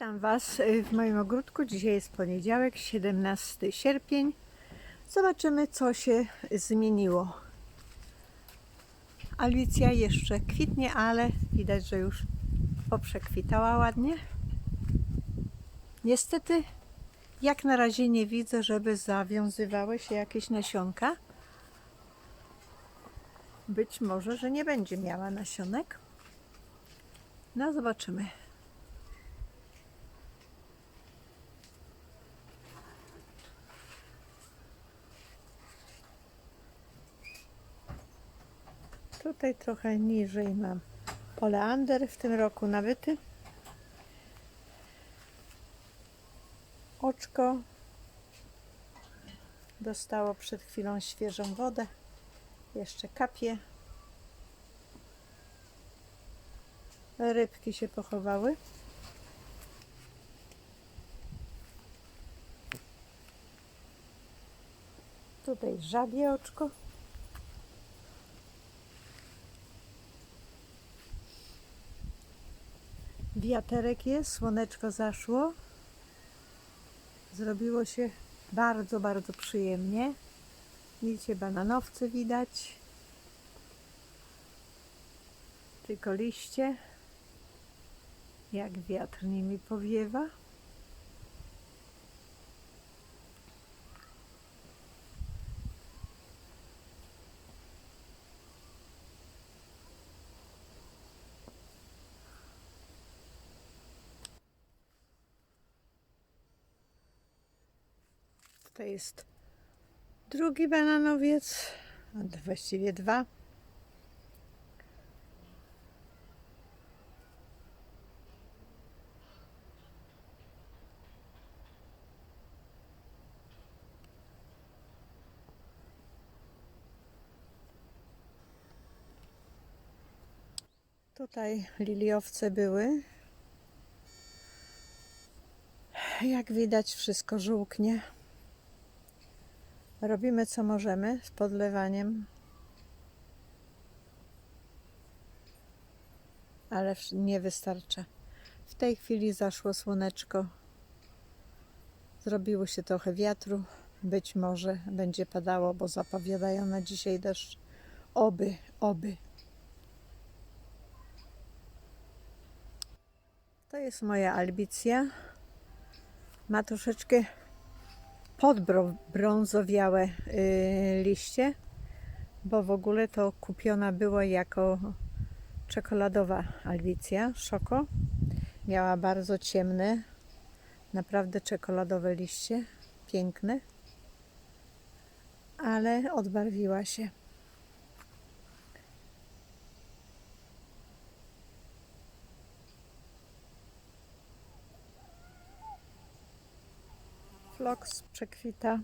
Witam Was y, w moim ogródku. Dzisiaj jest poniedziałek, 17 sierpień. Zobaczymy, co się zmieniło. Alicja jeszcze kwitnie, ale widać, że już poprzekwitała ładnie. Niestety, jak na razie nie widzę, żeby zawiązywały się jakieś nasionka. Być może, że nie będzie miała nasionek. No, zobaczymy. Tutaj trochę niżej mam oleander w tym roku nawyty. Oczko dostało przed chwilą świeżą wodę. Jeszcze kapie. Rybki się pochowały. Tutaj żabie oczko. Wiaterek jest, słoneczko zaszło. Zrobiło się bardzo, bardzo przyjemnie. Widzicie, bananowce widać. Tylko liście. Jak wiatr nimi powiewa. To jest drugi bananowiec, właściwie dwa. Tutaj liliowce były. Jak widać, wszystko żółknie. Robimy co możemy z podlewaniem, ale nie wystarcza. W tej chwili zaszło słoneczko. Zrobiło się trochę wiatru. Być może będzie padało, bo zapowiadają na dzisiaj deszcz. Oby, oby. To jest moja albicja. Ma troszeczkę podbrązowiałe y, liście, bo w ogóle to kupiona była jako czekoladowa albicja, szoko. Miała bardzo ciemne, naprawdę czekoladowe liście, piękne, ale odbarwiła się. Floks przekwita.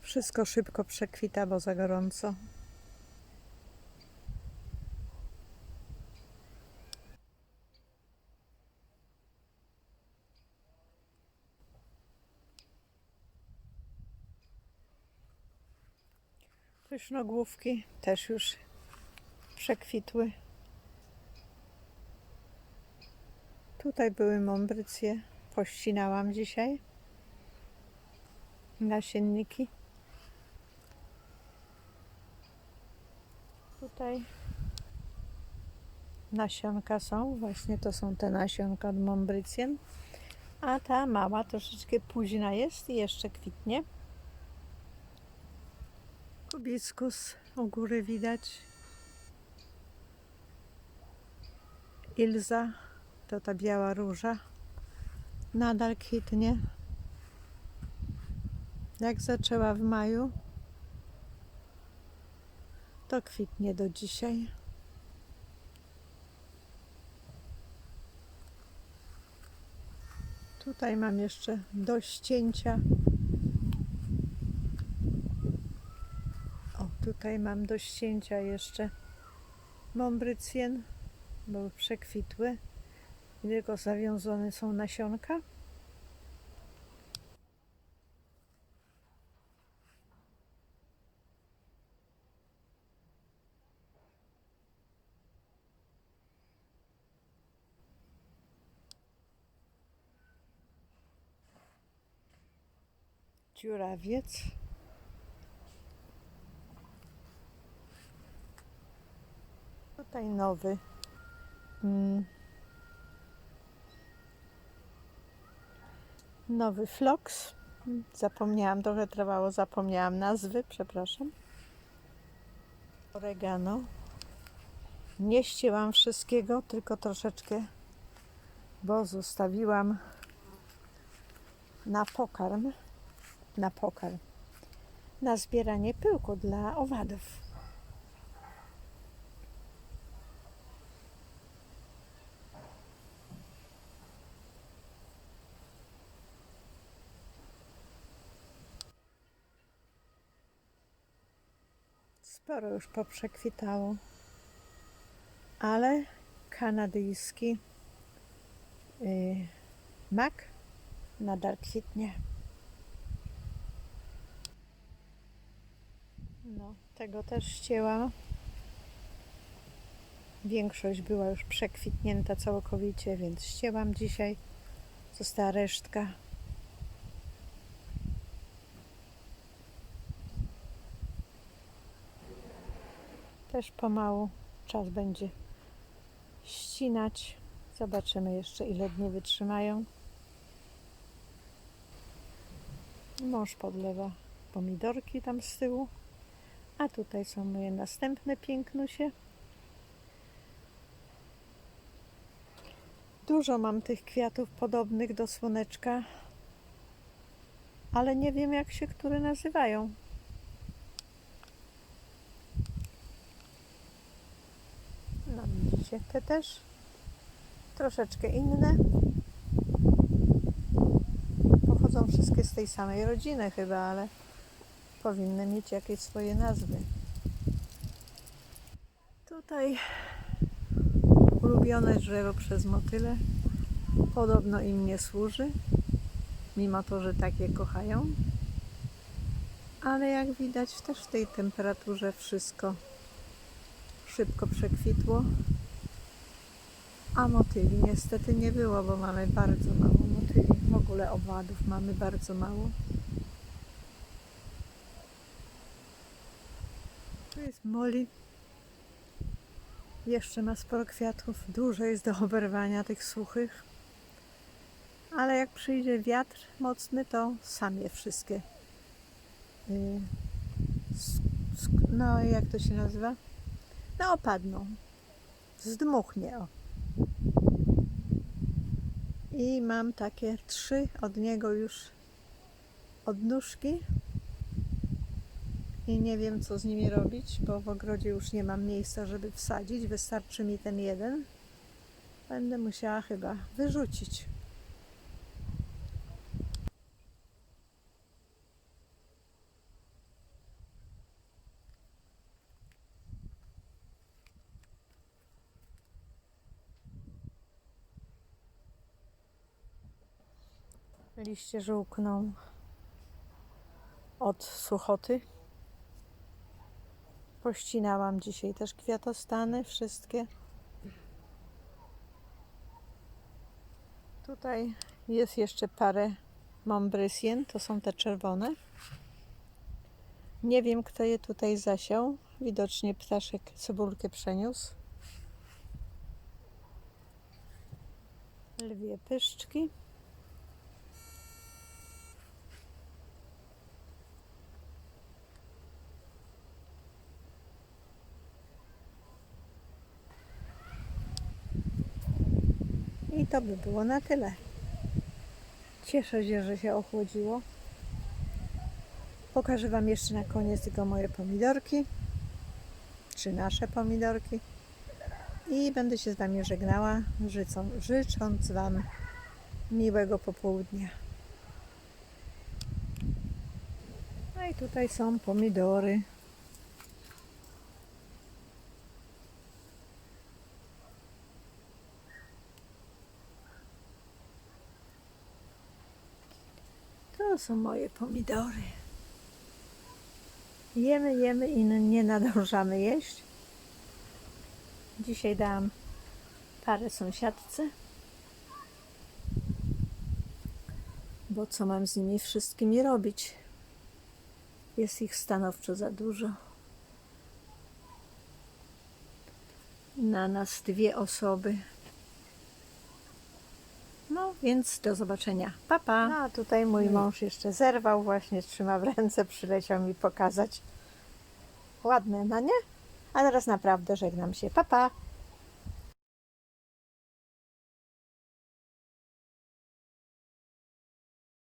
Wszystko szybko przekwita, bo za gorąco. Pysznogłówki też już przekwitły. Tutaj były mąbrycje. Pościnałam dzisiaj nasienniki. Tutaj nasionka są, właśnie to są te nasionka od Mombrycjen, a ta mała troszeczkę późna jest i jeszcze kwitnie. Kubiskus u góry widać. Ilza to ta biała róża. Nadal kwitnie. Jak zaczęła w maju, to kwitnie do dzisiaj. Tutaj mam jeszcze do ścięcia. O, tutaj mam do ścięcia jeszcze mombrycjen, bo przekwitły. Tylko zawiązane są nasionka. Dziurawiec. Tutaj nowy. Mm. Nowy floks. Zapomniałam, trochę trwało, zapomniałam nazwy, przepraszam. Oregano. Nie ścięłam wszystkiego, tylko troszeczkę, bo zostawiłam na pokarm, na pokarm, na zbieranie pyłku dla owadów. Sporo już poprzekwitało, ale kanadyjski y, mak nadal kwitnie. No, tego też ścięłam. Większość była już przekwitnięta całkowicie, więc ścięłam dzisiaj. Została resztka. Też pomału czas będzie ścinać. Zobaczymy jeszcze ile dni wytrzymają. Mąż podlewa pomidorki tam z tyłu. A tutaj są moje następne pięknusie. Dużo mam tych kwiatów podobnych do słoneczka, ale nie wiem jak się które nazywają. No widzicie, te też troszeczkę inne. Pochodzą wszystkie z tej samej rodziny chyba, ale powinny mieć jakieś swoje nazwy. Tutaj ulubione drzewo przez motyle. Podobno im nie służy, mimo to, że takie kochają. Ale jak widać, też w tej temperaturze wszystko szybko przekwitło. A motyli niestety nie było, bo mamy bardzo mało motyli. W ogóle owadów mamy bardzo mało. Tu jest Molly. Jeszcze ma sporo kwiatów. Dużo jest do oberwania tych suchych. Ale jak przyjdzie wiatr mocny, to sam je wszystkie. y, No, jak to się nazywa? No, opadną. Zdmuchnie, o. I mam takie trzy od niego już odnóżki. I nie wiem, co z nimi robić, bo w ogrodzie już nie mam miejsca, żeby wsadzić. Wystarczy mi ten jeden. Będę musiała chyba wyrzucić. Liście żółkną od suchoty. Pościnałam dzisiaj też kwiatostany, wszystkie. Tutaj jest jeszcze parę Montbrysien, to są te czerwone. Nie wiem, kto je tutaj zasiał. Widocznie ptaszek cebulkę przeniósł. Lwie pyszczki. I to by było na tyle. Cieszę się, że się ochłodziło. Pokażę Wam jeszcze na koniec tylko moje pomidorki, czy nasze pomidorki. I będę się z Wami żegnała, życą, życząc Wam miłego popołudnia. No i tutaj są pomidory. Są moje pomidory. Jemy, jemy i nie nadążamy jeść. Dzisiaj dałam parę sąsiadce. Bo co mam z nimi wszystkimi robić? Jest ich stanowczo za dużo. Na nas dwie osoby. No więc do zobaczenia. Papa. Pa. No a tutaj mój mąż jeszcze zerwał, właśnie trzyma w ręce, przyleciał mi pokazać. Ładne, no nie? A teraz naprawdę żegnam się. Papa. Pa.